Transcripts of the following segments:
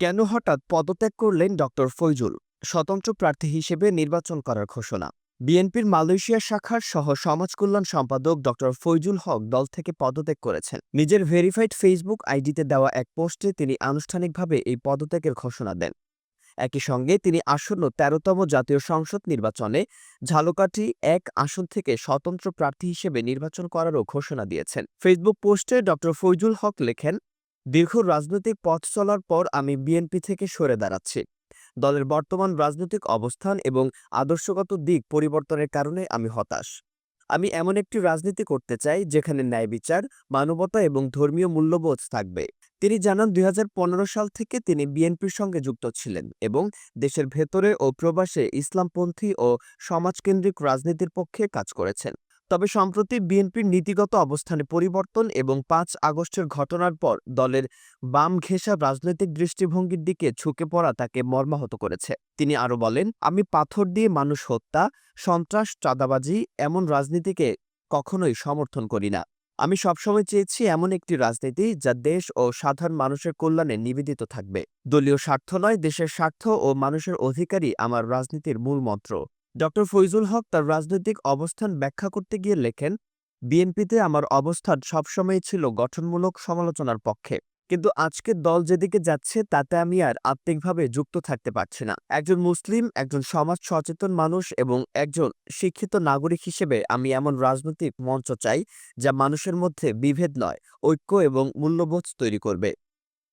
কেন হঠাৎ পদত্যাগ করলেন ডক্টর ফৈজুল? স্বতন্ত্র প্রার্থী হিসেবে নির্বাচন করার ঘোষণা। বিএনপির মালয়েশিয়া শাখার সহ সমাজ কল্যাণ সম্পাদক ডক্টর ফৈজুল হক দল থেকে পদত্যাগ করেছেন। নিজের ভেরিফাইড ফেসবুক আইডিতে দেওয়া এক পোস্টে তিনি আনুষ্ঠানিকভাবে এই পদত্যাগের ঘোষণা দেন। একই সঙ্গে তিনি আসন্ন তেরোতম জাতীয় সংসদ নির্বাচনে ঝালকাঠি এক আসন থেকে স্বতন্ত্র প্রার্থী হিসেবে নির্বাচন করারও ঘোষণা দিয়েছেন। ফেসবুক পোস্টে ডক্টর ফৈজুল হক লেখেন দীর্ঘ রাজনৈতিক পথ চলার পর আমি বিএনপি থেকে সরে দাঁড়াচ্ছি। দলের বর্তমান রাজনৈতিক অবস্থান এবং আদর্শগত দিক পরিবর্তনের কারণে আমি হতাশ। আমি এমন একটি রাজনীতি করতে চাই যেখানে ন্যায় বিচার, মানবতা এবং ধর্মীয় মূল্যবোধ থাকবে। তিনি জানান, দুই হাজার পনেরো সাল থেকে তিনি বিএনপির সঙ্গে যুক্ত ছিলেন এবং দেশের ভেতরে ও প্রবাসে ইসলামপন্থী ও সমাজকেন্দ্রিক রাজনীতির পক্ষে কাজ করেছেন। তবে সম্প্রতি বিএনপির নীতিগত অবস্থানে পরিবর্তন এবং পাঁচ আগস্টের ঘটনার পর দলের বাম ঘেঁষা রাজনৈতিক দৃষ্টিভঙ্গির দিকে ঝুঁকে পড়া তাকে মর্মাহত করেছে। তিনি আরও বলেন, আমি পাথর দিয়ে মানুষ হত্যা, সন্ত্রাস, চাঁদাবাজি এমন রাজনীতিকে কখনোই সমর্থন করি না। আমি সবসময় চেয়েছি এমন একটি রাজনীতি যা দেশ ও সাধারণ মানুষের কল্যাণে নিবেদিত থাকবে। দলীয় স্বার্থ নয়, দেশের স্বার্থ ও মানুষের অধিকারই আমার রাজনীতির মূল মন্ত্র। ডক্টর ফৈজুল হক তার রাজনৈতিক অবস্থান ব্যাখ্যা করতে গিয়ে লেখেন, বিএনপিতে আমার অবস্থান সবসময় ছিল গঠনমূলক সমালোচনার পক্ষে। কিন্তু আজকের দল যেদিকে যাচ্ছে, তাতে আমি আর আত্মিকভাবে যুক্ত থাকতে পারছি না। একজন মুসলিম, একজন সমাজ সচেতন মানুষ এবং একজন শিক্ষিত নাগরিক হিসেবে আমি এমন রাজনৈতিক মঞ্চ চাই যা মানুষের মধ্যে বিভেদ নয়, ঐক্য এবং মূল্যবোধ তৈরি করবে।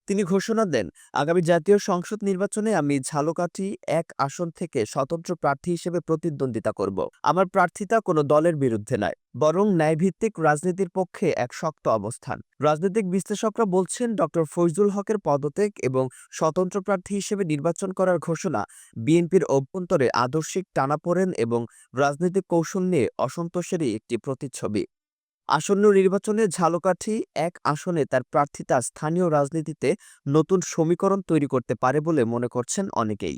তিনি ঘোষণা দেন, আগামী জাতীয় সংসদ নির্বাচনে আমি ঝালকাঠি এক আসন থেকে স্বতন্ত্র প্রার্থী হিসেবে প্রতিদ্বন্দ্বিতা করব। আমার প্রার্থিতা কোনো দলের বিরুদ্ধে নয়, বরং ন্যায়ভিত্তিক রাজনীতির পক্ষে এক শক্ত অবস্থান। রাজনৈতিক বিশ্লেষকরা বলছেন ডক্টর ফৈজুল হকের পদত্যাগ এবং স্বতন্ত্র প্রার্থী হিসেবে নির্বাচন করার ঘোষণা বিএনপির অভ্যন্তরে আদর্শিক টানাপোড়েন এবং রাজনৈতিক কৌশল নিয়ে অসন্তোষেরই একটি প্রতিচ্ছবি। আসন্ন নির্বাচনে ঝালকাঠি এক আসনে তার প্রার্থিতা স্থানীয় রাজনীতিতে নতুন সমীকরণ তৈরি করতে পারে বলে মনে করছেন অনেকেই।